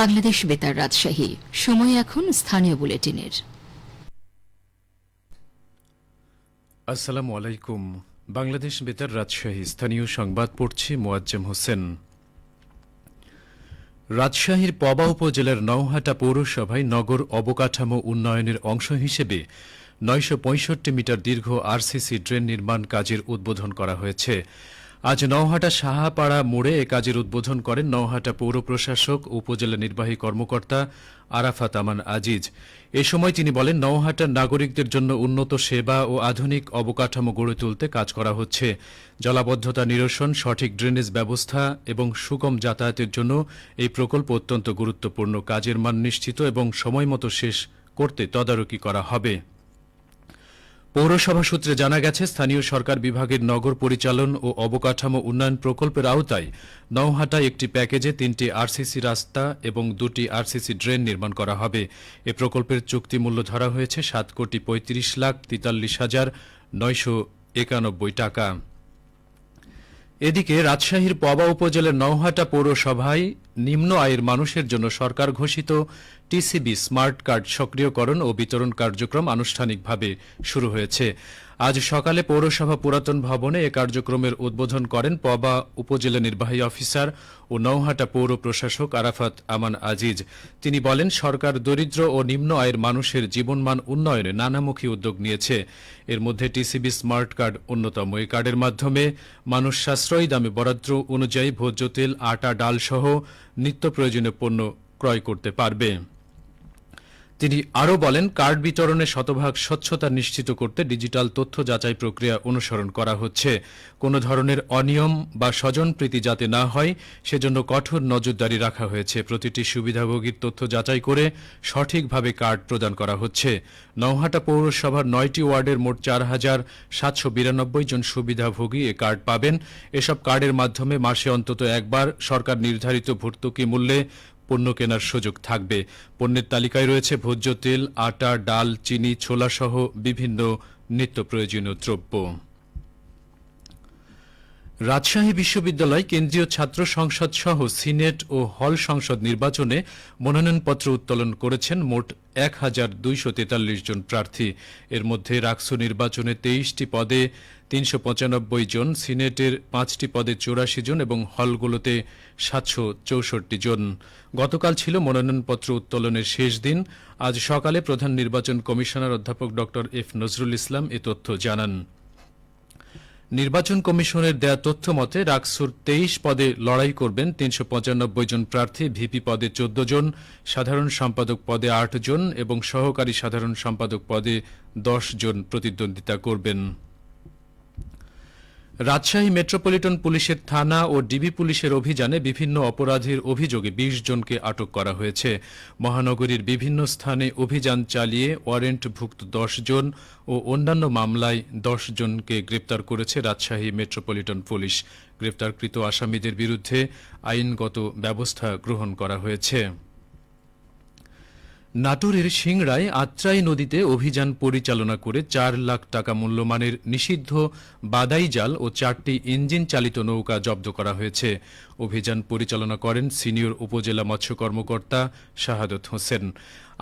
বাংলাদেশ বেতার রাজশাহী। সময় এখন স্থানীয় বুলেটিনের। আসসালামু আলাইকুম। বাংলাদেশ বেতার রাজশাহী, স্থানীয় সংবাদ পড়ছি মোয়াজ্জেম হোসেন। রাজশাহীর পবা উপজেলার নওহাটা পৌরসভায় নগর অবকাঠামো উন্নয়নের অংশ হিসেবে নয়শ পঁয়ষট্টি মিটার দীর্ঘ আরসিসি ড্রেন নির্মাণ কাজের উদ্বোধন করা হয়েছে। আজ নওহাটা সাহাপাড়া মোড়ে এ কাজের উদ্বোধন করেন নওহাটা পৌর প্রশাসক, উপজেলা নির্বাহী কর্মকর্তা আরাফাত আমান আজিজ। এ সময় তিনি বলেন, নওহাটার নাগরিকদের জন্য উন্নত সেবা ও আধুনিক অবকাঠামো গড়ে তুলতে কাজ করা হচ্ছে। জলাবদ্ধতা নিরসন, সঠিক ড্রেনেজ ব্যবস্থা এবং সুগম যাতায়াতের জন্য এই প্রকল্প অত্যন্ত গুরুত্বপূর্ণ। কাজের মান নিশ্চিত এবং সময়মতো শেষ করতে তদারকি করা হবে। পৌরসভা সূত্রে জানা গেছে, স্থানীয় সরকার বিভাগের নগর পরিচালন ও অবকাঠামো উন্নয়ন প্রকল্পের আওতায় নওহাটায় একটি প্যাকেজে তিনটি আরসিসি রাস্তা এবং দুটি আরসিসি ড্রেন নির্মাণ করা হবে। এ প্রকল্পের চুক্তি মূল্য ধরা হয়েছে সাত কোটি পঁয়ত্রিশ লাখ তেতাল্লিশ হাজার নয়শো একানব্বই টাকা। এদিকে রাজশাহীর পবা উপজেলার নওহাটা পৌরসভায় নিম্ন আয়ের মানুষের জন্য সরকার ঘোষিত টিসিবি স্মার্ট কার্ড সক্রিয়করণ ও বিতরণ কার্যক্রম আনুষ্ঠানিকভাবে শুরু হয়েছে। আজ সকালে পৌরসভা পুরাতন ভবনে এ কার্যক্রমের উদ্বোধন করেন পবা উপজেলা নির্বাহী অফিসার ও নওহাটা পৌর প্রশাসক আরাফাত আমান আজিজ। তিনি বলেন, সরকার দরিদ্র ও নিম্ন আয়ের মানুষের জীবনমান উন্নয়নে নানামুখী উদ্যোগ নিয়েছে। এর মধ্যে টিসিবি স্মার্ট কার্ড অন্যতম। এই কার্ডের মাধ্যমে মানুষ সাশ্রয়ী দামে বরাদ্দ অনুযায়ী ভোজ্য তেল, আটা ডাল সহ নিত্য প্রয়োজনীয় পণ্য ক্রয় করতে পারবে। তিনি আরও বলেন, কার্ড বিতরণে শতভাগ স্বচ্ছতা নিশ্চিত করতে ডিজিটাল তথ্য যাচাই প্রক্রিয়া অনুসরণ করা হচ্ছে। কোনো ধরনের অনিয়ম বা স্বজনপ্রীতি যাতে না হয়, সেজন্য কঠোর নজরদারি রাখা হয়েছে। প্রতিটি সুবিধাভোগীর তথ্য যাচাই করে সঠিকভাবে কার্ড প্রদান করা হচ্ছে। নওহাটা পৌরসভার নয়টি ওয়ার্ডের মোট চার হাজার সাতশো বিরানব্বই জন সুবিধাভোগী এ কার্ড পাবেন। এসব কার্ডের মাধ্যমে মাসে অন্তত একবার সরকার নির্ধারিত ভর্তুকি মূল্যে পণ্য কেনার সুযোগ থাকবে। পণ্যের তালিকায় রয়েছে ভোজ্য তেল, আটা, ডাল, চিনি ছোলা সহ বিভিন্ন নিত্য প্রয়োজনীয় দ্রব্য। রাজশাহী বিশ্ববিদ্যালয় কেন্দ্রীয় ছাত্র সংসদ সহ সিনেট ও হল সংসদ নির্বাচনে মনোনয়নপত্র উত্তোলন করেছেন মোট এক হাজার দুইশো তেতাল্লিশ জন প্রার্থী। এর মধ্যে রাকসু নির্বাচনে তেইশটি পদে তিনশো পঁচানব্বই জন, সিনেটের পাঁচটি পদে চৌরাশি জন এবং হলগুলোতে সাতশো চৌষট্টি জন। গতকাল ছিল মনোনয়নপত্র উত্তোলনের শেষ দিন। আজ সকালে প্রধান নির্বাচন কমিশনার অধ্যাপক ড এফ নজরুল ইসলাম এ তথ্য জানান। নির্বাচন কমিশনের দেয়া তথ্য মতে, রাকসুর তেইশ পদে লড়াই করবেন তিনশো পঁচানব্বই জন প্রার্থী, ভিপি পদে চোদ্দ জন, সাধারণ সম্পাদক পদে আট জন এবং সহকারী সাধারণ সম্পাদক পদে দশ জন প্রতিদ্বন্দ্বিতা করবেন। রাজশাহী মেট্রোপলিটন পুলিশের থানা ও ডিবি পুলিশের অভিযানে বিভিন্ন অপরাধের অভিযোগে ২০ জনকে আটক করা হয়েছে। মহানগরীর বিভিন্ন স্থানে অভিযান চালিয়ে ওয়ারেন্টভুক্ত দশ জন ও অন্যান্য মামলায় দশ জনকে গ্রেপ্তার করেছে রাজশাহী মেট্রোপলিটন পুলিশ। গ্রেপ্তারকৃত আসামিদের বিরুদ্ধে আইনগত ব্যবস্থা গ্রহণ করা হয়েছে। নাটোরের সিংড়ায় আত্রাই নদীতে অভিযান পরিচালনা করে চার লাখ টাকা মূল্যমানের নিষিদ্ধ বাদাই জাল ও চারটি ইঞ্জিন চালিত নৌকা জব্দ করা হয়েছে। অভিযান পরিচালনা করেন সিনিয়র উপজেলা মৎস্য কর্মকর্তা শাহাদত হোসেন।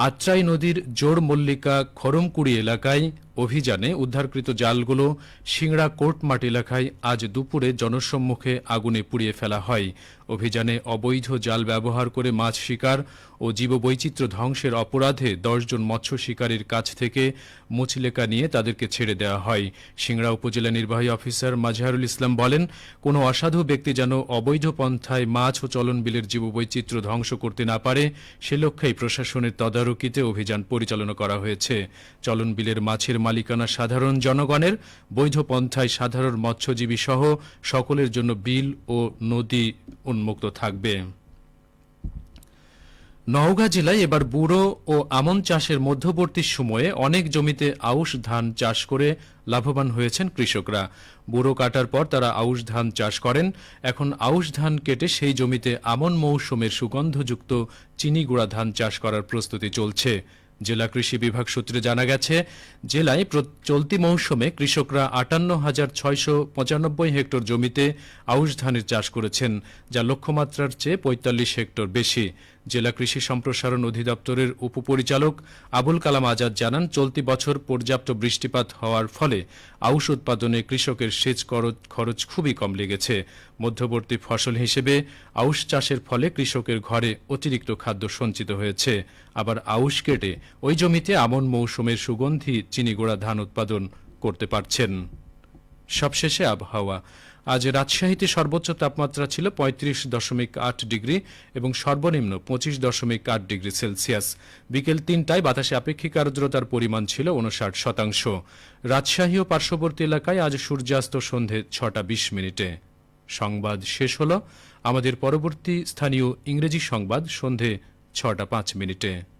আত্রাই নদীর জোর মল্লিকা খরমকুড়ি এলাকায় অভিযানে উদ্ধারকৃত জালগুলো সিংড়া কোর্টমাট এলাকায় আজ দুপুরে জনসম্মুখে আগুনে পুড়িয়ে ফেলা হয়। অভিযানে অবৈধ জাল ব্যবহার করে মাছ শিকার ও জীববৈচিত্র্য ধ্বংসের অপরাধে দশজন মৎস্য শিকারীর কাছ থেকে মুচলেকা নিয়ে তাদেরকে ছেড়ে দেওয়া হয়। সিংড়া উপজেলা নির্বাহী অফিসার মাজহারুল ইসলাম বলেন, কোনো অসাধু ব্যক্তি যেন অবৈধ পন্থায় মাছ ও চলন বিলের জীববৈচিত্র্য ধ্বংস করতে না পারে, সে লক্ষ্যেই প্রশাসনের তদারকিতে অভিযান পরিচালনা করা হয়েছে। চলন বিলের মাছের মালিকানা সাধারণ জনগণের, বৈধ পন্থায় সাধারণ মৎস্যজীবী সহ সকলের জন্য বিল ও নদী উন্মুক্ত থাকবে। নওগাঁ জেলায় এবার বুড়ো ও আমন চাষের মধ্যবর্তী সময়ে অনেক জমিতে আউশ ধান চাষ করে লাভবান হয়েছেন কৃষকরা। বুড়ো কাটার পর তারা আউশ ধান চাষ করেন। এখন আউশ ধান কেটে সেই জমিতে আমন মৌসুমের সুগন্ধযুক্ত চিনি গুঁড়া ধান চাষ করার প্রস্তুতি চলছে। জেলা কৃষি বিভাগ সূত্রে জানা গেছে, জেলায় চলতি মৌসুমে কৃষকরা আটান্ন হাজার ছয়শো পঁচানব্বই হেক্টর জমিতে আউশ ধানের চাষ করেছেন, যা লক্ষ্যমাত্রার চেয়ে পঁয়তাল্লিশ হেক্টর বেশি। জেলা কৃষি সম্প্রসারণ অধিদপ্তরের উপপরিচালক আবুল কালাম আজাদ জানান, চলতি বছর পর্যাপ্ত বৃষ্টিপাত হওয়ার ফলে আউশ উৎপাদনে কৃষকের সেচ খরচ খুবই কম লেগেছে। মধ্যবর্তী ফসল হিসেবে আউশ চাষের ফলে কৃষকের ঘরে অতিরিক্ত খাদ্য সঞ্চিত হয়েছে। আবার আউশ কেটে ওই জমিতে আমন মৌসুমের সুগন্ধি, চিনিগুড়া ধান উৎপাদন করতে পারছেন। সবশেষে আবহাওয়া। আজ রাজশাহীতে সর্বোচ্চ তাপমাত্রা ছিল পঁয়ত্রিশ দশমিক আট ডিগ্রি এবং সর্বনিম্ন পঁচিশ দশমিক আট ডিগ্রি সেলসিয়াস। বিকেল তিনটায় বাতাসে আপেক্ষিক আর্দ্রতার পরিমাণ ছিল উনষাট শতাংশ। রাজশাহী ও পার্শ্ববর্তী এলাকায় আজ সূর্যাস্ত সন্ধে ছটা বিশ মিনিটে। সংবাদ শেষ হল। আমাদের পরবর্তী স্থানীয় ইংরেজি সংবাদ সন্ধে ছটা পাঁচ মিনিটে।